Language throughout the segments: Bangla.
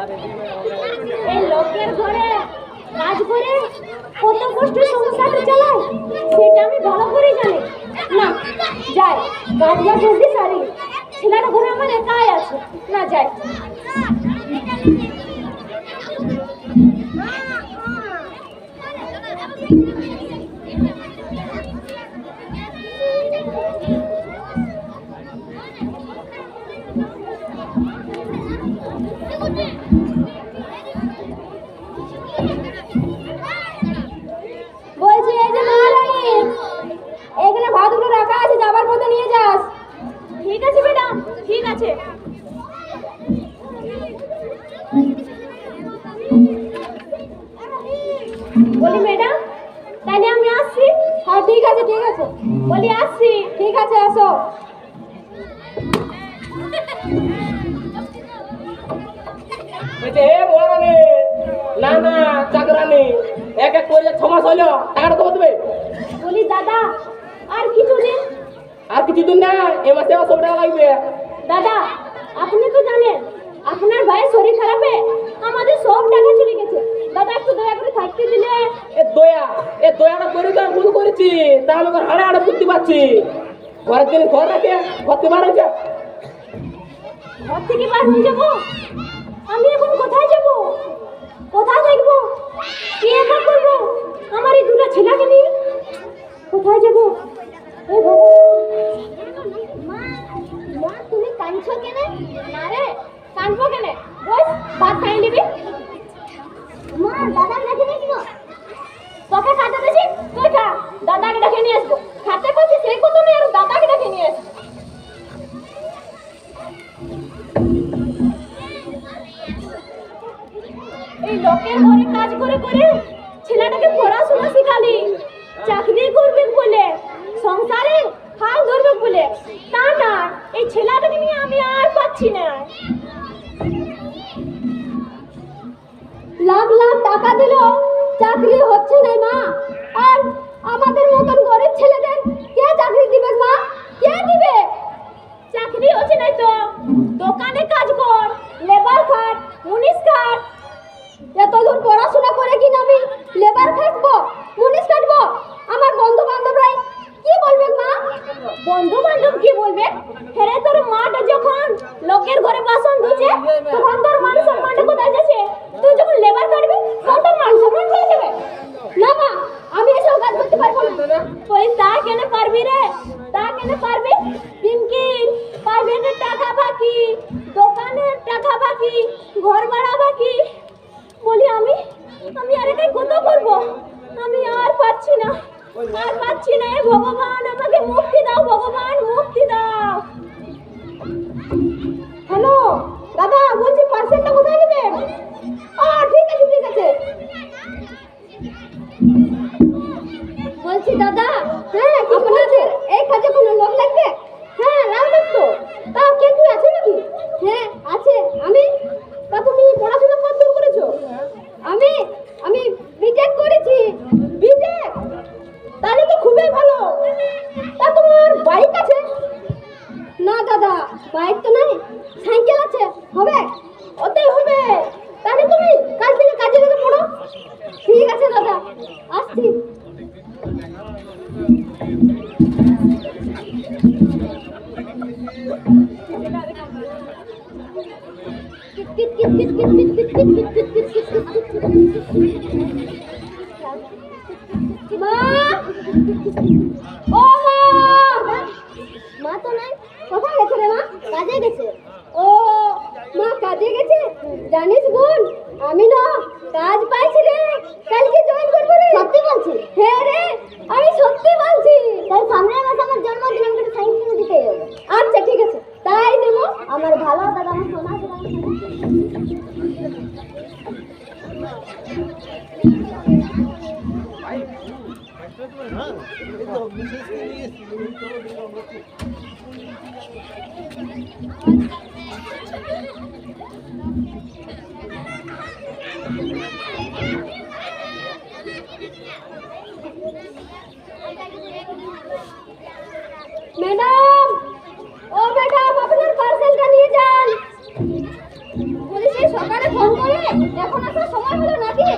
এই লোকের ঘরে কাজ করে কত কষ্ট সংসার চালায়, সেটা আমি ভালো করে জানি। না, যাই কাজটা জলদি সারি। ছেলেটা ঘরে আমার একাই আছে। না, যাই। বলছে হে মহারানী না না চাকরানি এক এক করে ছ মাস হইল টাকাটা কবে দেবে বলি দাদা আর কিছু দিন আর কিছুদিন না এ মাসে সব টাকা লাগবে। দাদা আপনি তো জানেন আপনার ভাইয়ের শরীর খারাপে আমাদের সব টাকা চলে গেছে। দাদা একটু দয়া করে থাকতে দিলে? এ দয়া এ দয়াটা করে তো ভুল করেছি তা আমি হাড়ে হাড়ে বুঝতে পারছি। ঘরের দিন ঘর রাখে ঘর থেকে বার হয়েছে ঘর থেকে বার হয়ে যাব? আমি এখন কোথায় যাব? কোথায় থাকব কি একা করব? আমার এই দুটো ছেলেকে নিয়ে? কোথায় যাব? এ মা, তুমি কাঁদছো কেন? না রে, কাঁদবো কেন? বস, ভাত খাই নিবি। মা, দাদা দেখে নিয়েছিল তোকে খাতে বেশি? তুই খা, দাদাকে ডেকে নিয়ে আসব। খাতে বলছি, সেই কত নেই আর দাদাকে ডেকে নিয়ে আসব। লোকের ঘরে কাজ করে করে ছেলেটাকে পড়াশোনা শিখালি, চাকরি করবে বলে, সংসারে হাল ধরবে বলে। তা না, এই ছেলেটাকে নিয়ে আমি আর পাচ্ছি না। লাখ লাখ টাকা দিল চাকরি হচ্ছে না মা। আর আমাদের মতন গরিব ছেলেদের কে চাকরি দিবে মা? কে দিবে? চাকরি হচ্ছে না তো। দোকানে কাজ কর, লেবার খাট, মুনিশ খাট এত দূর পড়াশোনা করে কি আমি লেবার খাটবো? মুনিশ কাটবো আমার বন্ধু বান্ধবরাই কি বলবে মা? বন্ধু বান্ধব কি বলবে? হেরে তোর মাটা যখন লোকের ঘরে বাসন ধুছে তখন তোর মান সম্মানটা কোথায় যাচ্ছে? তুই যখন লেবার কাটবি তখন তোর মান সম্মান চলে যাবে? না মা, আমি এসব কাজ করতে পারব না। তুই তা কেন পারবি রে? তা কেন পারবি? পিঙ্কি প্রাইভেটের টাকা বাকি, দোকানের টাকা বাকি ঘর ভাড়া বাকি। মা! ও মা মা তো নাই। কোথায় গেছে রে মা? কাজে গেছে? ও মা কাজে গেছে? জানিস বোন আমি না কাজ পাইছি রে। কালকে জয়েন করব রে। সত্যি বলছি হ্যাঁ রে আমি সত্যি বলছি তাই সামনের মাসে আমার জন্মদিন আমাকে একটা সাইন কিনে দিতে হবে আচ্ছা ঠিক আছে তাই দেবো আমার ভালো দাদা সোনা এখন আসার সময় হলো নাকি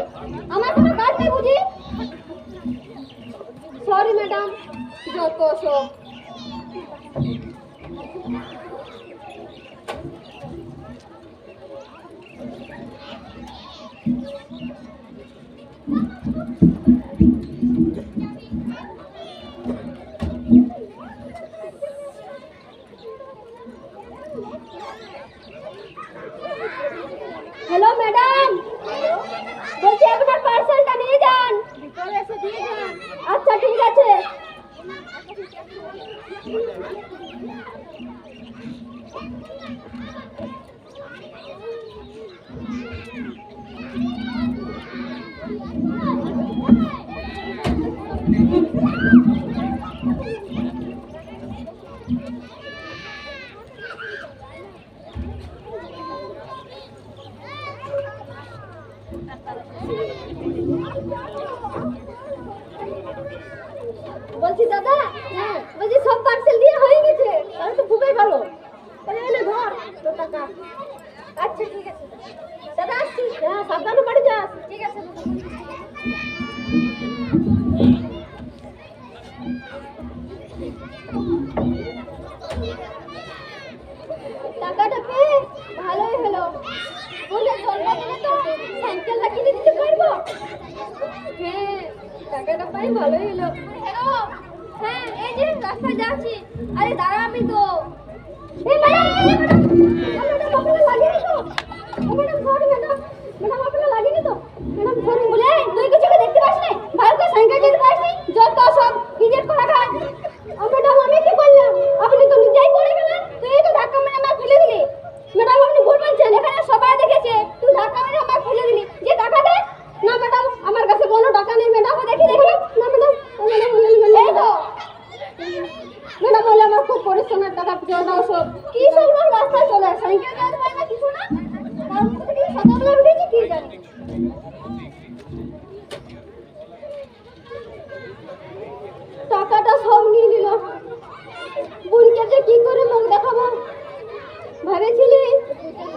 আমার কোনো কাজ নেই বুঝি সরি ম্যাডাম যত সব বলছি দাদা হ্যাঁ ভালোই হলো। হ্যাঁ এই যে রাস্তায় যাচ্ছি। আরে দাঁড়া আমি তো।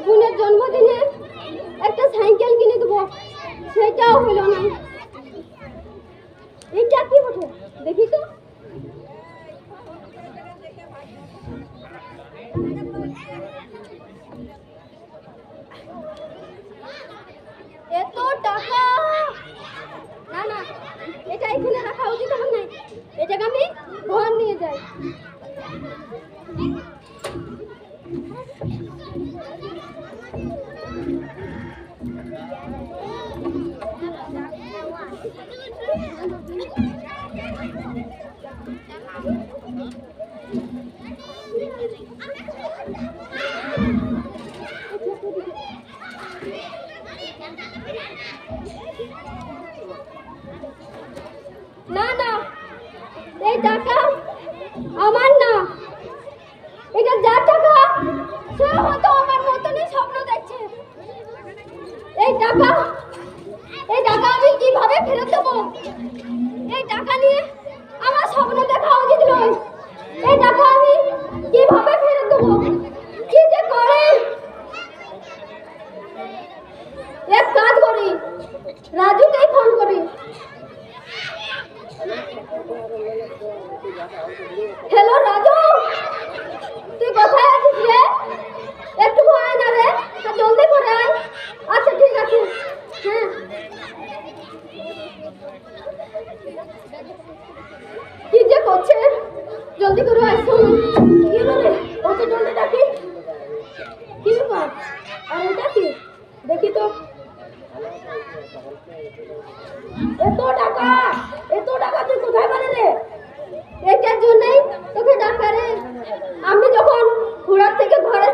বোনের জন্মদিনে একটা সাইকেল কিনে দেবো। সেটাও হলো না। এইটা কি বটে? দেখি তো। এত টাকা! না না, এটা এখানে রাখা উচিত আমার নাই। এটাকে আমি ঘর নিয়ে যাই। আমার মতনই স্বপ্ন দেখছে। এই টাকা এই টাকা আমি কীভাবে ফেরত দেবো?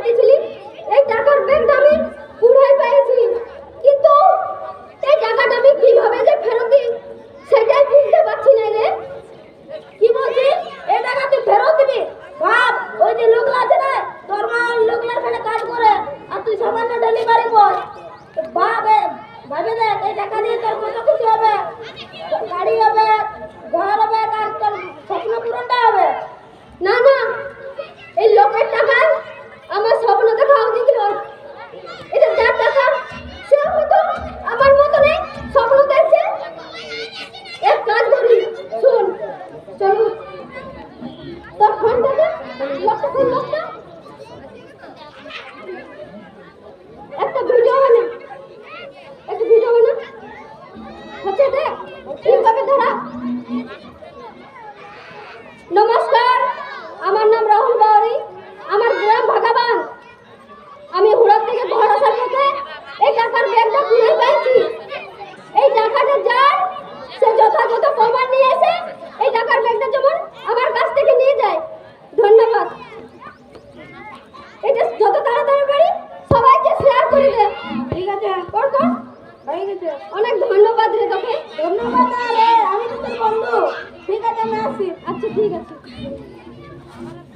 পাঠিয়েছিলি? এই টাকার ব্যাগটা আমি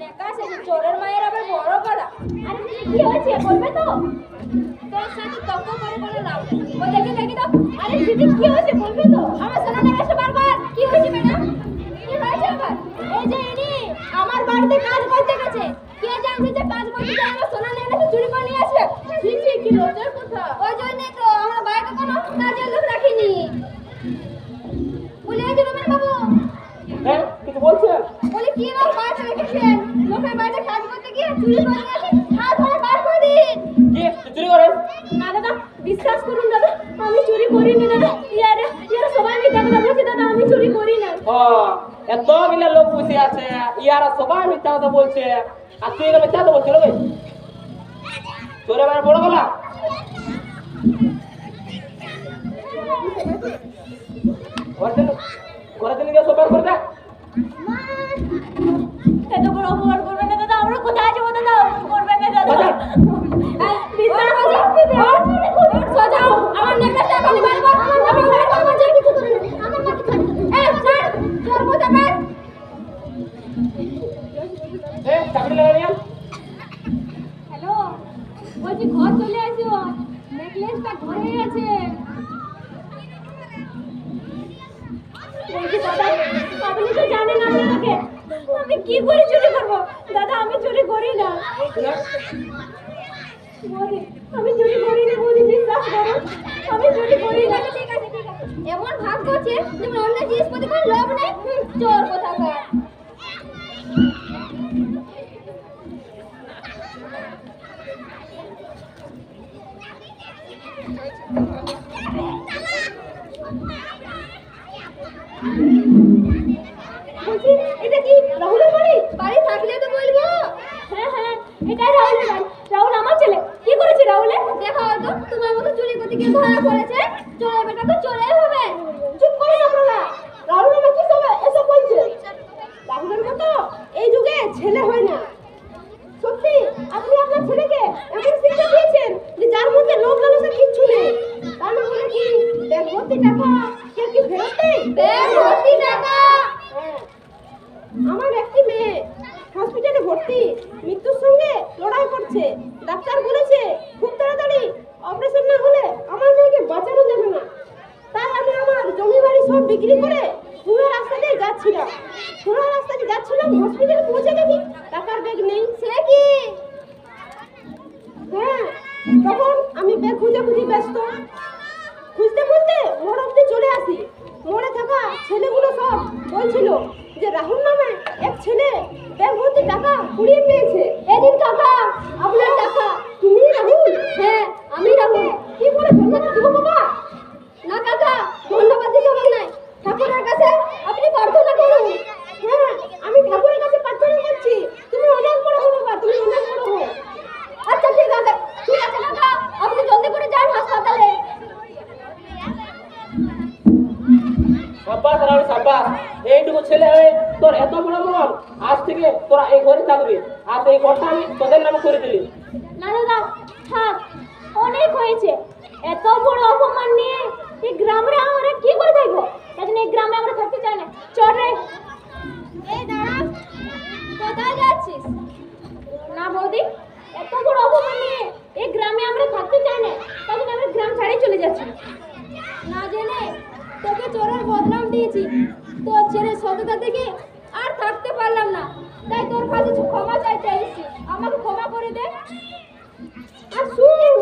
দেখা আছে যে চোরের মায়ের আবার বড় গলা। আরে কি বলবে তো? তোর সাথে তর্ক করে কোনো লাভ। ও দেখে বলছে, আর তুই এখানে মিথ্যা কথা বলছিস তোর মানে বড় গলা? ঘর জন্য গিয়ে সোপার করে দেখ এত বড় অপমান করবে না দাদা আমরা কোথায় যাব দাদা অপমান করবে না দাদা বাজার। বিশ্বাস করুন সাজাও আমার নেকলেসটা এখনই মারবো আমার ঘরে আমার জন্য কিছু করে না আমার নাকি ছাড় এই ছাড় তোর মতো বের এ চাকরি লাগা নিয়ে হ্যালো বলছি ঘর চলে আসো নেকলেসটা ঘরে আছে বলছি দাদা আপনি তো জানেন আমি আমি কি করে চুরি করব? দাদা আমি চুরি করি না। আমি চুরি করি না বৌদি বিশ্বাস করো। আমি চুরি করি না। ঠিক আছে ঠিক আছে এমন ভাগ করছে অন্য জিনিসপত্র কোনো লোভ নেই। চোর কোথাকার। বলছি, এটা কি রাহুলের বাড়ি? বাড়ি থাকলে তো বলব। হ্যাঁ হ্যাঁ এটাই রাহুলের বাড়ি। রাহুল আমার ছেলে। কি করেছে রাহুলে? দেখো তো তোমার মতো চুরি করতে গিয়ে ধরা পড়েছে। বেটা তো হবে। চুপ আপনারা রাহুল আমার কি সব এসব বলছে। রাহুলের মতো এই যুগে ছেলে হয় না। সত্যি, আপনি আপনার ছেলেকে এমন শিক্ষা দিয়েছেন যে যার মধ্যে লোক লালসা কিচ্ছু নেই। তার বলে কি কি ফেরত ভর্তি টাকা। আমার একটি মেয়ে হসপিটালে ভর্তি। মৃত্যুর সঙ্গে লড়াই করছে। ডাক্তার বলেছে খুব তাড়াতাড়ি অপারেশন না হলে আমার মেয়েকে বাঁচানো যাবে না। তাই আমি আমার জমি বাড়ি সব বিক্রি করে পুরো রাস্তা দিয়ে যাচ্ছিলাম। পুরো রাস্তা দিয়ে যাচ্ছিলাম হসপিটালে পৌঁছে দেখি টাকার ব্যাগ নেই। সে কি? হ্যাঁ তখন আমি ব্যাগ খুঁজে খুঁজে ব্যস্ত। খুঁজতে খুঁজতে বলছিল যে রাহুল নামে এক ছেলে ব্যাগ ভর্তি টাকা কুড়িয়ে পেয়েছে। এদিন কাকা, আপনার টাকা। তুমি রাহুল? হ্যাঁ আমি রাহুল। কি করে ধন্যবাদ দেবো বাবা? না কাকা, ধন্যবাদ দিতে হবে নাই। ঠাকুরের কাছে আপনি প্রার্থনা করুন। হ্যাঁ আমি ঠাকুরের কাছে প্রার্থনা করছি। তুমি অনেক বড় হো বাবা, তুমি অনেক বড় হো আচ্ছা ঠিক আছে। ঠিক আছে কাকা, আপনি জলদি করে যান হাসপাতালে। সাব্বাস রাহুল সাব্বাস। এইটুকু ছেলে হয়ে তোর এত বড় মন আজ থেকে তোরা এই ঘরে থাকবি। আর এই ঘরটা আমি তোদের নামে করে দিলি না দাদা থাক, অনেক হয়েছে। এত বড় অপমান নিয়ে এই গ্রামে আমরা কি করে থাকব? তাই এই গ্রামে আমরা থাকতে চাই না। চল রে। এই দাঁড়া। কোথায় যাচ্ছিস? না, বৌদি, এত বড় অপমান নিয়ে এই গ্রামে আমরা থাকতে চাই না। তাই জন্য আমরা গ্রাম ছাড়িয়ে চলে যাচ্ছি। না জেনে তোকে চোরের বদনাম দিয়েছি। তো ছেলে সততা থেকে আর থাকতে পারলাম না। তাই তোর কাছে ক্ষমা চাইতে চাইছি আমাকে ক্ষমা করে দে। আর শুন,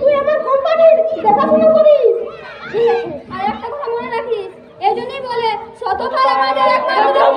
তুই আমার কোম্পানির দেখাশোনা করিস। আর একটা কথা মনে রাখিস, এই জন্যই বলে সততা আমাদের মূলধন